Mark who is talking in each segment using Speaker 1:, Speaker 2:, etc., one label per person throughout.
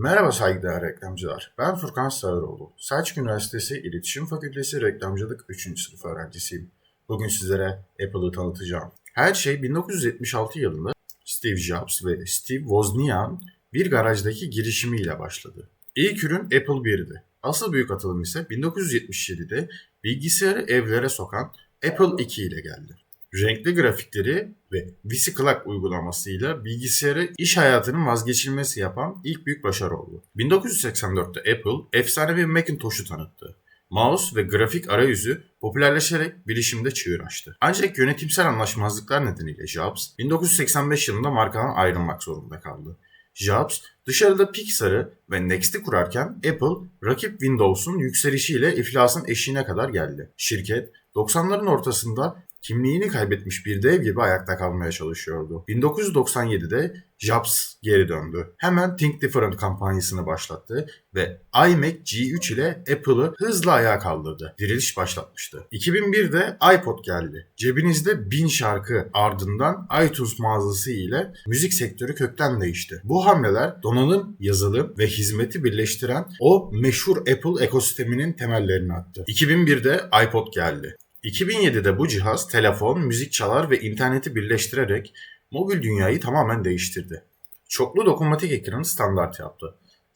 Speaker 1: Merhaba saygıdeğer reklamcılar. Ben Furkan Sağıroğlu. Selçuk Üniversitesi İletişim Fakültesi Reklamcılık 3. sınıf öğrencisiyim. Bugün sizlere Apple'ı tanıtacağım. Her şey 1976 yılında Steve Jobs ve Steve Wozniak'ın bir garajdaki girişimiyle başladı. İlk ürün Apple 1'di. Asıl büyük atılım ise 1977'de bilgisayarı evlere sokan Apple 2 ile geldi. Renkli grafikleri ve Clock uygulamasıyla bilgisayarı iş hayatının vazgeçilmesi yapan ilk büyük başarı oldu. 1984'te Apple efsanevi Macintosh'u tanıttı. Mouse ve grafik arayüzü popülerleşerek bilişimde çığır açtı. Ancak yönetimsel anlaşmazlıklar nedeniyle Jobs 1985 yılında markadan ayrılmak zorunda kaldı. Jobs dışarıda Pixar'ı ve Next'i kurarken Apple rakip Windows'un yükselişiyle iflasın eşiğine kadar geldi. Şirket 90'ların ortasında kimliğini kaybetmiş bir dev gibi ayakta kalmaya çalışıyordu. 1997'de Jobs geri döndü. Hemen Think Different kampanyasını başlattı ve iMac G3 ile Apple'ı hızla ayağa kaldırdı. Diriliş başlatmıştı. 2001'de iPod geldi. Cebinizde bin şarkı ardından iTunes mağazası ile müzik sektörü kökten değişti. Bu hamleler donanım, yazılım ve hizmeti birleştiren o meşhur Apple ekosisteminin temellerini attı. 2001'de iPod geldi. 2007'de bu cihaz telefon, müzik çalar ve interneti birleştirerek mobil dünyayı tamamen değiştirdi. Çoklu dokunmatik ekranı standart yaptı.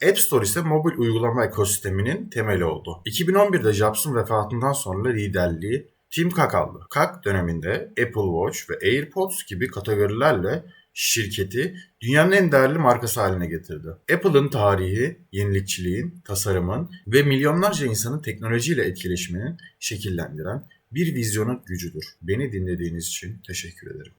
Speaker 1: App Store ise mobil uygulama ekosisteminin temeli oldu. 2011'de Jobs'un vefatından sonra liderliği Tim Cook aldı. Cook döneminde Apple Watch ve AirPods gibi kategorilerle şirketi dünyanın en değerli markası haline getirdi. Apple'ın tarihi, yenilikçiliğin, tasarımın ve milyonlarca insanın teknolojiyle etkileşiminin şekillendiren bir vizyonun gücüdür. Beni dinlediğiniz için teşekkür ederim.